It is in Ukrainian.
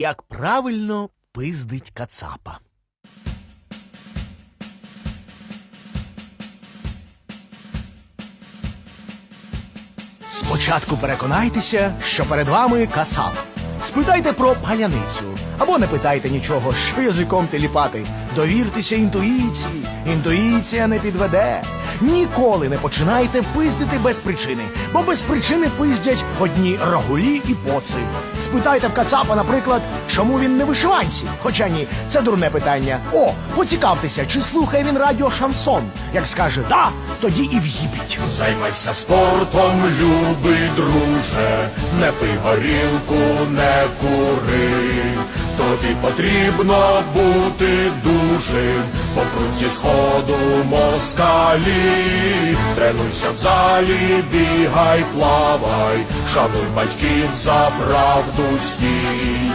Як правильно пиздить кацапа. Спочатку переконайтеся, що перед вами кацап. Спитайте про паляницю. Або не питайте нічого, що язиком теліпати. Довіртеся інтуїції. Інтуїція не підведе. Ніколи не починайте пиздити без причини, бо без причини пиздять одні рагулі і поци. Спитайте в кацапа, наприклад, чому він не вишиванці. Хоча ні, це дурне питання. О, поцікавтеся, чи слухає він радіо шансон. Як скаже да, тоді і в'їбіть. Займайся спортом, любий друже, не пий горілку, не кури. Тобі потрібно бути дужим, по пруці сходу москалі. Тренуйся в залі, бігай, плавай, шануй батьків за правду стій.